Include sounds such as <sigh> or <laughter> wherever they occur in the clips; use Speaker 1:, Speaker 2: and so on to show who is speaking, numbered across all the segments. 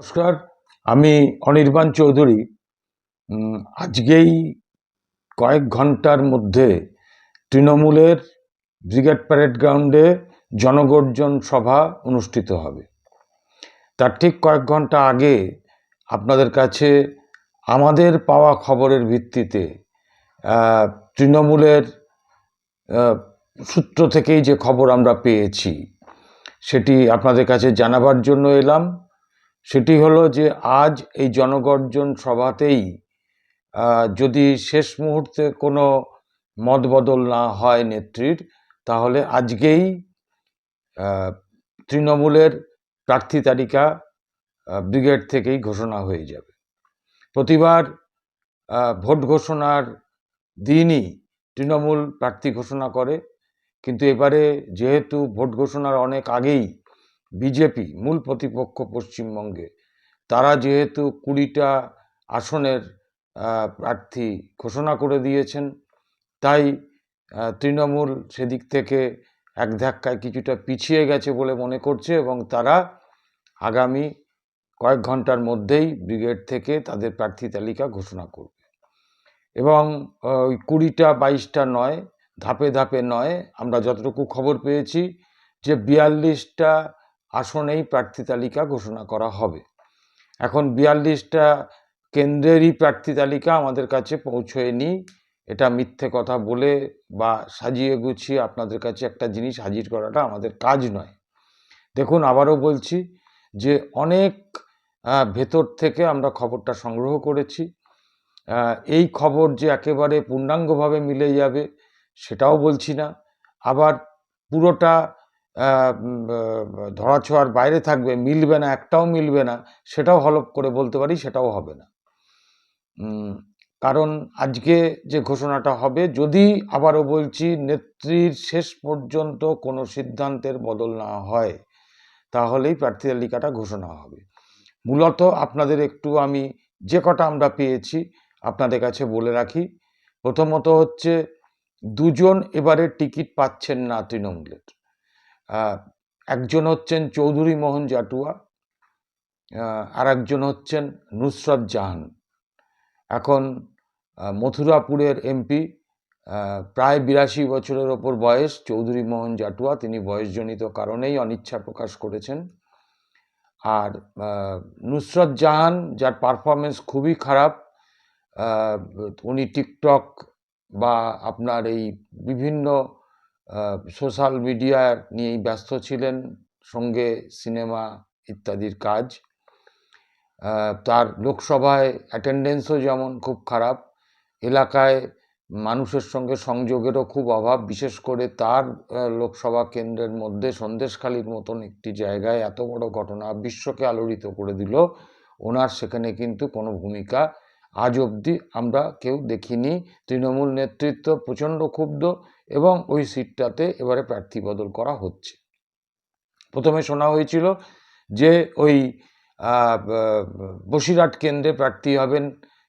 Speaker 1: নমস্কার, আমি অনির্বাণ চৌধুরী। আজকেই কয়েক ঘণ্টার মধ্যে তৃণমূলের ব্রিগেড প্যারেড গ্রাউন্ডে জনগর্জন সভা অনুষ্ঠিত হবে। তার ঠিক কয়েক ঘণ্টা আগে আপনাদের কাছে আমাদের পাওয়া খবরের ভিত্তিতে তৃণমূলের সূত্র থেকেই যে খবর আমরা পেয়েছি, সেটি আপনাদের কাছে জানাবার জন্য এলাম। সেটি হলো যে আজ এই জনগর্জন সভাতেই যদি শেষ মুহূর্তে কোনো মতবদল না হয় নেত্রীর, তাহলে আজকেই তৃণমূলের প্রার্থী তালিকা ব্রিগেড থেকেই ঘোষণা হয়ে যাবে। প্রতিবার ভোট ঘোষণার দিনই তৃণমূল প্রার্থী ঘোষণা করে, কিন্তু এবারে যেহেতু ভোট ঘোষণার অনেক আগেই বিজেপি, মূল প্রতিপক্ষ পশ্চিমবঙ্গে, তারা যেহেতু কুড়িটা আসনের প্রার্থী ঘোষণা করে দিয়েছেন, তাই তৃণমূল সেদিক থেকে এক ধাক্কায় কিছুটা পিছিয়ে গেছে বলে মনে করছে এবং তারা আগামী কয়েক ঘণ্টার মধ্যেই ব্রিগেড থেকে তাদের প্রার্থী তালিকা ঘোষণা করবে। এবং ওই কুড়িটা বাইশটা নয়, ধাপে ধাপে নয়, আমরা যতটুকু খবর পেয়েছি যে বিয়াল্লিশটা আসনেই প্রার্থী তালিকা ঘোষণা করা হবে। এখন বিয়াল্লিশটা কেন্দ্রেরই প্রার্থী তালিকা আমাদের কাছে পৌঁছয়নি। এটা মিথ্যে কথা বলে বা সাজিয়ে গুছিয়ে আপনাদের কাছে একটা জিনিস হাজির করাটা আমাদের কাজ নয়। দেখুন, আবারও বলছি যে অনেক ভেতর থেকে আমরা খবরটা সংগ্রহ করেছি। এই খবর যে একেবারে পূর্ণাঙ্গভাবে মিলে যাবে সেটাও বলছি না। আবার পুরোটা ধরাছোঁয়ার বাইরে থাকবে, মিলবে না, একটাও মিলবে না, সেটাও হলপ করে বলতে পারি, সেটাও হবে না। কারণ আজকে যে ঘোষণাটা হবে, যদি আবারও বলছি, নেত্রীর শেষ পর্যন্ত কোনো সিদ্ধান্তের বদল না হয়, তাহলেই প্রার্থী তালিকাটা ঘোষণা হবে। মূলত আপনাদের একটু আমি যে কটা আমরা পেয়েছি, আপনাদের কাছে বলে রাখি। প্রথমত হচ্ছে, দুজন এবারে টিকিট পাচ্ছেন না তৃণমূলের। একজন হচ্ছেন চৌধুরী মোহন জাটুয়া আর একজন হচ্ছেন নুসরত জাহান। এখন মথুরাপুরের এমপি প্রায় বিরাশি বছরের ওপর বয়স চৌধুরী মোহন জাটুয়া। তিনি বয়সজনিত কারণেই অনিচ্ছা প্রকাশ করেছেন। আর নুসরত জাহান, যার পারফরমেন্স খুবই খারাপ উনি টিকটক বা আপনার এই বিভিন্ন সোশ্যাল মিডিয়া নিয়েই ব্যস্ত ছিলেন, সঙ্গে সিনেমা ইত্যাদির কাজ। তার লোকসভায় অ্যাটেন্ডেন্সও যেমন খুব খারাপ, এলাকায় মানুষের সঙ্গে সংযোগেরও খুব অভাব, বিশেষ করে তার লোকসভা কেন্দ্রের মধ্যে সন্দেশখালির মতন একটি জায়গায় এত বড় ঘটনা বিশ্বকে আলোড়িত করে দিল, ওনার সেখানে কিন্তু কোনো ভূমিকা আজ অবধি আমরা কেউ দেখিনি। তৃণমূল নেতৃত্ব প্রচণ্ড ক্ষুব্ধ এবং ওই সিটটাতে এবারে প্রার্থী বদল করা হচ্ছে। প্রথমে শোনা হয়েছিল যে ওই বসিরহাট কেন্দ্রে প্রার্থী হবেন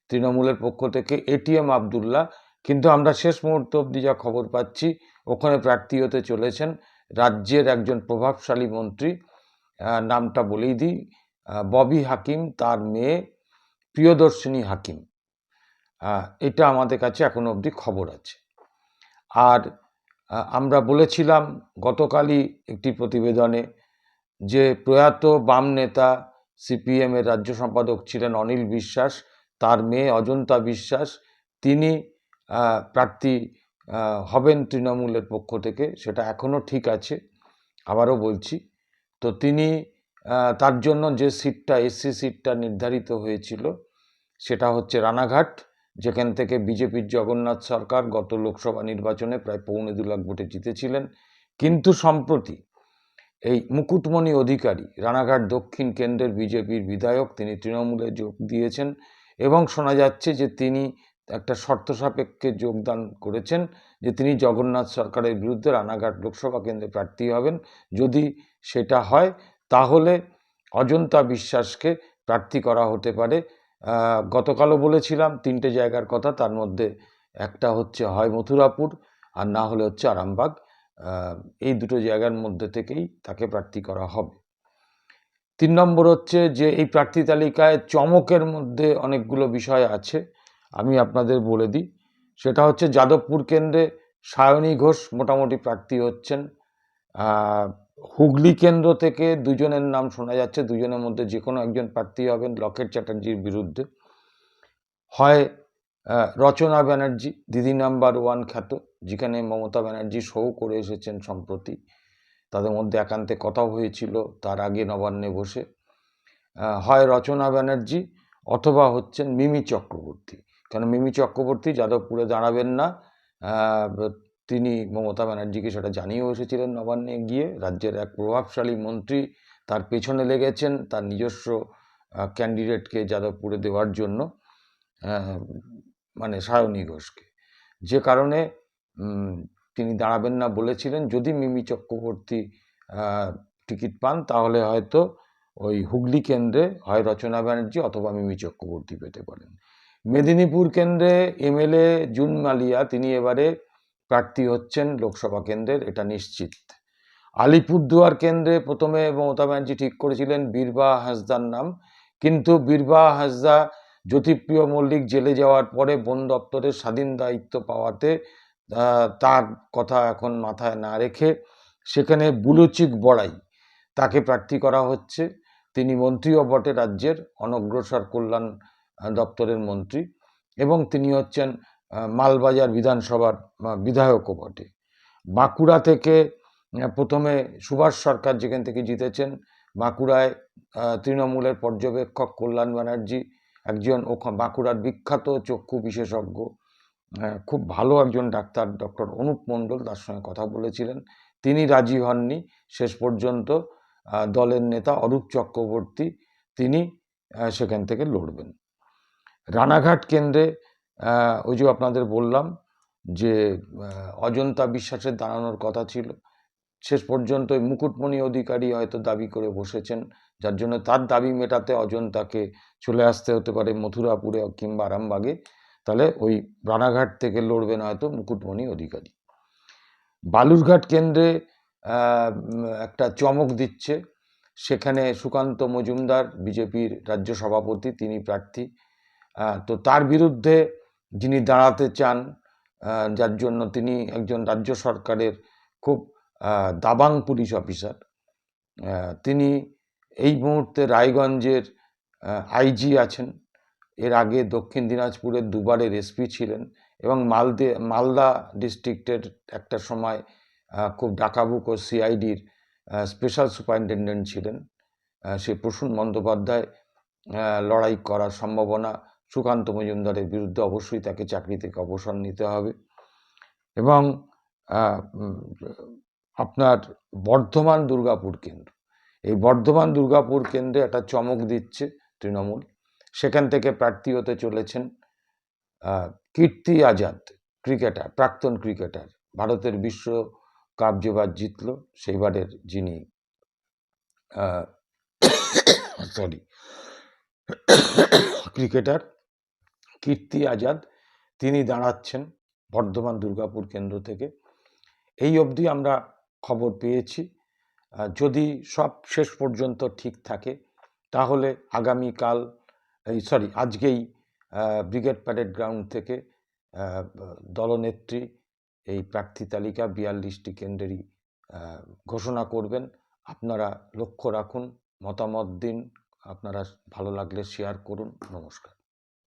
Speaker 1: তৃণমূলের পক্ষ থেকে এটিএম আবদুল্লাহ। কিন্তু আমরা শেষ মুহূর্ত অবধি যা খবর পাচ্ছি, ওখানে প্রার্থী হতে চলেছেন রাজ্যের একজন প্রভাবশালী মন্ত্রী। নামটা বলেই দিই ববি হাকিম, তার মেয়ে প্রিয়দর্শিনী হাকিম। এটা আমাদের কাছে এখনও অবধি খবর আছে। আর আমরা বলেছিলাম গতকালই একটি প্রতিবেদনে যে প্রয়াত বাম নেতা সিপিএমের রাজ্য সম্পাদক ছিলেন অনিল বিশ্বাস, তার মেয়ে অজন্তা বিশ্বাস, তিনি প্রার্থী হবেন তৃণমূলের পক্ষ থেকে, সেটা এখনও ঠিক আছে, আবারও বলছি। তো তিনি তার জন্য যে সিটটা, এসসি সিটটা নির্ধারিত হয়েছিল, সেটা হচ্ছে রানাঘাট যেখান থেকে বিজেপির জগন্নাথ সরকার গত লোকসভা নির্বাচনে প্রায় পৌনে দু লাখ ভোটে জিতেছিলেন। কিন্তু সম্প্রতি এই মুকুটমণি অধিকারী, রানাঘাট দক্ষিণ কেন্দ্রের বিজেপির বিধায়ক, তিনি তৃণমূলে যোগ দিয়েছেন এবং শোনা যাচ্ছে যে তিনি একটা শর্ত সাপেক্ষে যোগদান করেছেন যে তিনি জগন্নাথ সরকারের বিরুদ্ধে রানাঘাট লোকসভা কেন্দ্রে প্রার্থী হবেন। যদি সেটা হয়, তাহলে অজন্তা বিশ্বাসকে প্রার্থী করা হতে পারে গতকালও বলেছিলাম তিনটে জায়গার কথা, তার মধ্যে একটা হচ্ছে হয় মথুরাপুর আর না হলে হচ্ছে আরামবাগ। এই দুটো জায়গার মধ্যে থেকেই তাকে প্রার্থী করা হবে। তিন নম্বর হচ্ছে যে এই প্রার্থী তালিকায় চমকের মধ্যে অনেকগুলো বিষয় আছে, আমি আপনাদের বলে দিই। সেটা হচ্ছে যাদবপুর কেন্দ্রে সায়নী ঘোষ মোটামুটি প্রার্থী হচ্ছেন। হুগলি কেন্দ্র থেকে দুজনের নাম শোনা যাচ্ছে। দুজনের মধ্যে যে কোনো একজন প্রার্থী হবেন লকেট চ্যাটার্জির বিরুদ্ধে। হয় রচনা ব্যানার্জি, দিদি নাম্বার ওয়ান খ্যাত, যেখানে মমতা ব্যানার্জি শো করে এসেছেন সম্প্রতি। তাদের মধ্যে একান্তে কথাও হয়েছিল, তার আগে নবান্নে বসে। হয়, রচনা ব্যানার্জি, অথবা হচ্ছেন মিমি চক্রবর্তী। কারণ মিমি চক্রবর্তী যাদবপুরে দাঁড়াবেন না। তিনি মমতা ব্যানার্জিকে সেটা জানিয়েও এসেছিলেন নবান্নে গিয়ে। রাজ্যের এক প্রভাবশালী মন্ত্রী তার পেছনে লেগেছেন তার নিজস্ব ক্যান্ডিডেটকে যাদবপুরে দেওয়ার জন্য মানে সায়নী ঘোষকে। যে কারণে তিনি দাঁড়াবেন না বলেছিলেন। যদি মিমি চক্রবর্তী টিকিট পান, তাহলে হয়তো ওই হুগলি কেন্দ্রে হয় রচনা ব্যানার্জি অথবা মিমি চক্রবর্তী পেতে পারেন। মেদিনীপুর কেন্দ্রে এমএলএ জুন মালিয়া, তিনি এবারে প্রার্থী হচ্ছেন লোকসভা কেন্দ্রের, এটা নিশ্চিত। আলিপুরদুয়ার কেন্দ্রে প্রথমে মমতা ব্যানার্জি ঠিক করেছিলেন বীরবা হাসদার নাম। কিন্তু বীরবা হাসদা জ্যোতিপ্রিয় মল্লিক জেলে যাওয়ার পরে বন দপ্তরের স্বাধীন দায়িত্ব পাওয়াতে তার কথা এখন মাথায় না রেখে সেখানে বুলুচিক বড়াই তাকে প্রার্থী করা হচ্ছে। তিনি মন্ত্রীও বটে রাজ্যের, অনগ্রসর কল্যাণ দপ্তরের মন্ত্রী। এবং তিনি হচ্ছেন মালবাজার বিধানসভার বিধায়কও বটে। বাঁকুড়া থেকে প্রথমে সুভাষ সরকার যেখান থেকে জিতেছেন, বাঁকুড়ায় তৃণমূলের পর্যবেক্ষক কল্যাণ ব্যানার্জি একজন বাঁকুড়ার বিখ্যাত চক্ষু বিশেষজ্ঞ খুব ভালো একজন ডাক্তার, ডক্টর অনুপ মণ্ডল তার সঙ্গে কথা বলেছিলেন। তিনি রাজি হননি। শেষ পর্যন্ত দলের নেতা অরূপ চক্রবর্তী তিনি সেখান থেকে লড়বেন। রানাঘাট কেন্দ্রে ওই যে আপনাদের বললাম যে অজন্তা বিশ্বাসের দাঁড়ানোর কথা ছিল। শেষ পর্যন্ত মুকুটমণি অধিকারী হয়তো দাবি করে বসেছেন, যার জন্য তার দাবি মেটাতে অজন্তাকে চলে আসতে হতে পারে মথুরাপুরে কিংবা আরামবাগে। তাহলে ওই রানাঘাট থেকে লড়বেন হয়তো মুকুটমণি অধিকারী। বালুরঘাট কেন্দ্রে একটা চমক দিচ্ছে। সেখানে সুকান্ত মজুমদার, বিজেপির রাজ্য সভাপতি, তিনি প্রার্থী। তো তার বিরুদ্ধে যিনি দাঁড়াতে চান যার জন্য তিনি একজন রাজ্য সরকারের খুব দাবাং পুলিশ অফিসার তিনি এই মুহূর্তে রায়গঞ্জের আইজি আছেন। এর আগে দক্ষিণ দিনাজপুরের দুবারের এসপি ছিলেন এবং মালদে, মালদা ডিস্ট্রিক্টের একটা সময় খুব ডাকাবুক ও সিআইডির স্পেশাল সুপারিনটেন্ডেন্ট ছিলেন। সে প্রসূন বন্দ্যোপাধ্যায় লড়াই করার সম্ভাবনা সুকান্ত মজুমদারের বিরুদ্ধে অবশ্যই তাকে চাকরি থেকে অবসর নিতে হবে। এবং আপনার বর্ধমান দুর্গাপুর কেন্দ্র। এই বর্ধমান দুর্গাপুর কেন্দ্রে একটা চমক দিচ্ছে তৃণমূল। সেখান থেকে প্রার্থী হতে চলেছেন কীর্তি আজাদ, ক্রিকেটার, প্রাক্তন ক্রিকেটার। ভারতের বিশ্ব কাপ যেবার জিতল, সেইবারের যিনি সরি <coughs> <coughs> ক্রিকেটার। কীর্তি আজাদ, তিনি দাঁড়াচ্ছেন বর্ধমান দুর্গাপুর কেন্দ্র থেকে। এই অবধি আমরা খবর পেয়েছি। যদি সব শেষ পর্যন্ত ঠিক থাকে, তাহলে আগামীকাল, এই সরি, আজকেই ব্রিগেড প্যারেড গ্রাউন্ড থেকে দলনেত্রী এই প্রার্থী তালিকা বিয়াল্লিশটি কেন্দ্রেরই ঘোষণা করবেন। আপনারা লক্ষ্য রাখুন, মতামত দিন, আপনারা ভালো লাগলে শেয়ার করুন। নমস্কার।